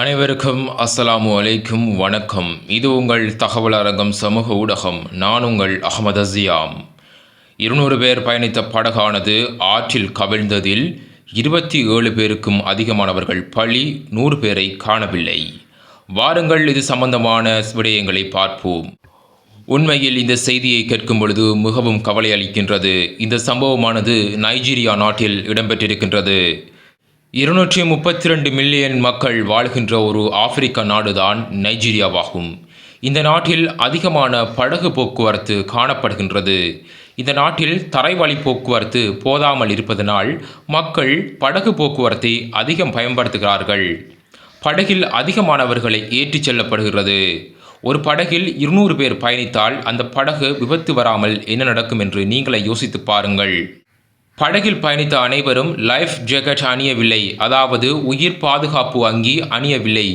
அனைவருக்கும் அஸ்ஸலாமு அலைக்கும் வணக்கம். இது உங்கள் தகவல் அரங்கம் சமூக ஊடகம். நான் உங்கள் அகமது அசியாம் இருநூறு பேர் பயணித்த படகானது ஆற்றில் கவிழ்ந்ததில் இருபத்தி ஏழு பேருக்கும் அதிகமானவர்கள் பழி நூறு பேரை காணவில்லை. வாருங்கள் இது சம்பந்தமான விடயங்களை பார்ப்போம். உண்மையில் இந்த செய்தியை கேட்கும் பொழுது மிகவும் கவலை அளிக்கின்றது. இந்த சம்பவமானது நைஜீரியா நாட்டில் இடம்பெற்றிருக்கின்றது. இருநூற்றி முப்பத்தி ரெண்டு மில்லியன் மக்கள் வாழ்கின்ற ஒரு ஆப்பிரிக்க நாடுதான் நைஜீரியாவாகும். இந்த நாட்டில் அதிகமான படகு போக்குவரத்து காணப்படுகின்றது. இந்த நாட்டில் தரைவழி போக்குவரத்து போதாமல் இருப்பதனால் மக்கள் படகு போக்குவரத்தை அதிகம் பயன்படுத்துகிறார்கள். படகில் அதிகமானவர்களை ஏற்றிச் செல்லப்படுகிறது. ஒரு படகில் இருநூறு பேர் பயணித்தால் அந்த படகு விபத்து வராமல் என்ன நடக்கும் என்று நீங்களே யோசித்து பாருங்கள். படகில் பயணித்த அனைவரும் லைஃப் ஜாக்கெட் அணியவில்லை. அதாவது உயிர் பாதுகாப்பு அங்கி அணியவில்லை.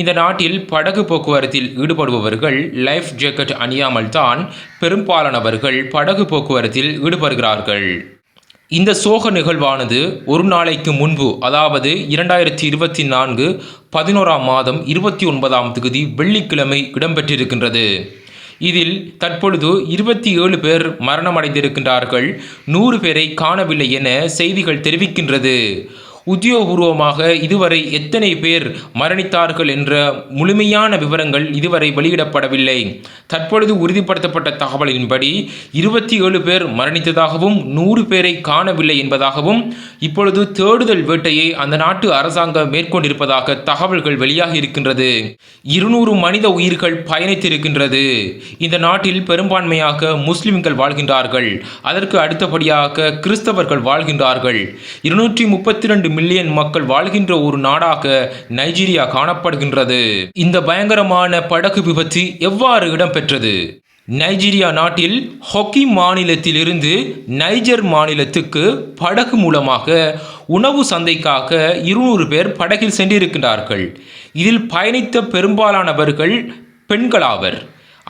இந்த நாட்டில் படகு போக்குவரத்தில் ஈடுபடுபவர்கள் லைஃப் ஜாக்கெட் அணியாமல் தான் பெரும்பாலானவர்கள் படகு போக்குவரத்தில் ஈடுபடுகிறார்கள். இந்த சோக நிகழ்வானது ஒரு நாளைக்கு முன்பு அதாவது இரண்டாயிரத்தி இருபத்தி நான்கு பதினோராம் மாதம் இருபத்தி ஒன்பதாம் தேதி வெள்ளிக்கிழமை இடம்பெற்றிருக்கின்றது. இதில் தற்பொழுது இருபத்தி ஏழு பேர் மரணமடைந்திருக்கின்றார்கள். நூறு பேரை காணவில்லை என செய்திகள் தெரிவிக்கின்றது. உத்தியோகபூர்வமாக இதுவரை எத்தனை பேர் மரணித்தார்கள் என்ற முழுமையான விவரங்கள் இதுவரை வெளியிடப்படவில்லை. தற்பொழுது உறுதிப்படுத்தப்பட்ட தகவலின்படி இருபத்தி ஏழு பேர் மரணித்ததாகவும் நூறு பேரை காணவில்லை என்பதாகவும் இப்பொழுது தேடுதல் வேட்டையை அந்த நாட்டு அரசாங்கம் மேற்கொண்டிருப்பதாக தகவல்கள் வெளியாகி இருக்கின்றது. இருநூறு மனித உயிர்கள் பயணித்திருக்கின்றது. இந்த நாட்டில் பெரும்பான்மையாக முஸ்லிம்கள் வாழ்கின்றார்கள். அதற்கு அடுத்தபடியாக கிறிஸ்தவர்கள் வாழ்கின்றார்கள். இருநூற்றி முப்பத்தி ரெண்டு மில்லியன் மக்கள் வாழ்கின்ற ஒரு நாடாக நைஜீரியா காணப்படுகின்றது. இந்த பயங்கரமான படகு விபத்து எவ்வாறு இடம்பெற்றது? நைஜீரியா நாட்டில் ஹொக்கி மாநிலத்திலிருந்து நைஜர் மாநிலத்துக்கு படகு மூலமாக உணவு சந்தைக்காக இருநூறு பேர் படகில் சென்றிருக்கின்றார்கள். இதில் பயணித்த பெரும்பாலானவர்கள் பெண்களாவர்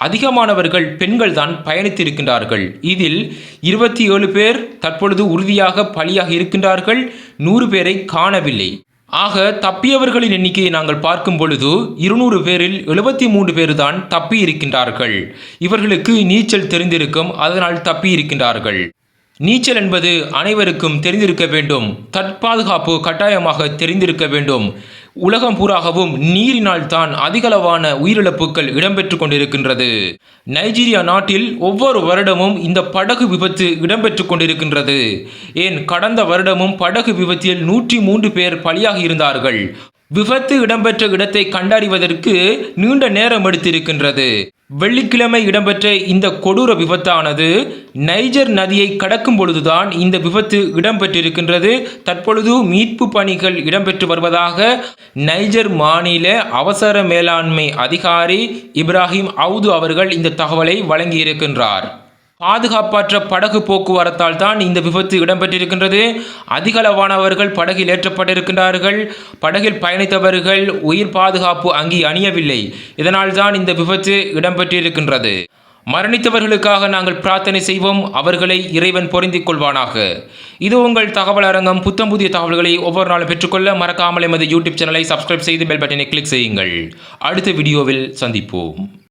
அதிகமானவர்கள் பெண்கள் தான் பயணித்திருக்கின்றார்கள். இதில் இருபத்தி ஏழு பேர் தற்பொழுது உறுதியாக பலியாக இருக்கின்றார்கள் நூறு பேரை காணவில்லை. ஆக தப்பியவர்களின் எண்ணிக்கையை நாங்கள் பார்க்கும் பொழுது இருநூறு பேரில் எழுபத்தி மூன்று பேர் தான் தப்பி இருக்கின்றார்கள் இவர்களுக்கு நீச்சல் தெரிந்திருக்கும் அதனால் தப்பி இருக்கின்றார்கள் நீச்சல் என்பது அனைவருக்கும் தெரிந்திருக்க வேண்டும் தற்பாதுகாப்பு கட்டாயமாக தெரிந்திருக்க வேண்டும். உலகம் பூராகவும் நீரினால் தான் அதிகளவான உயிரிழப்புகள் இடம்பெற்று கொண்டிருக்கின்றது. நைஜீரியா நாட்டில் ஒவ்வொரு வருடமும் இந்த படகு விபத்து இடம்பெற்று கொண்டிருக்கின்றது. ஏன் கடந்த வருடமும் படகு விபத்தில் நூற்றி மூன்று பேர் பலியாகி இருந்தார்கள். விபத்து இடம்பெற்ற இடத்தை கண்டறிவதற்கு நீண்ட நேரம் எடுத்திருக்கின்றது. வெள்ளிக்கிழமை இடம்பெற்ற இந்த கொடூர விபத்தானது நைஜர் நதியை கடக்கும் பொழுதுதான் இந்த விபத்து இடம்பெற்றிருக்கின்றது. தற்பொழுது மீட்பு பணிகள் இடம்பெற்று வருவதாக நைஜர் மாநில அவசர மேலாண்மை அதிகாரி இப்ராஹிம் அவுது அவர்கள் இந்த தகவலை வழங்கியிருக்கின்றார். பாதுகாப்பற்ற படகு போக்குவரத்தால் தான் இந்த விபத்து இடம்பெற்றிருக்கின்றது. அதிகளவானவர்கள் படகில் ஏற்றப்பட்டிருக்கின்றார்கள். படகில் பயணித்தவர்கள் உயிர் பாதுகாப்பு அங்கி அணியவில்லை. இதனால் தான் இந்த விபத்து இடம்பெற்றிருக்கின்றது. மரணித்தவர்களுக்காக நாங்கள் பிரார்த்தனை செய்வோம். அவர்களை இறைவன் பொருந்திக் கொள்வானாக. இது உங்கள் தகவல் அரங்கம். புத்தம் புதிய தகவல்களை ஒவ்வொரு நாளும் பெற்றுக்கொள்ள மறக்காமல் எமது யூடியூப் சேனலை சப்ஸ்கிரைப் செய்து பெல் பட்டனை கிளிக் செய்யுங்கள். அடுத்த வீடியோவில் சந்திப்போம்.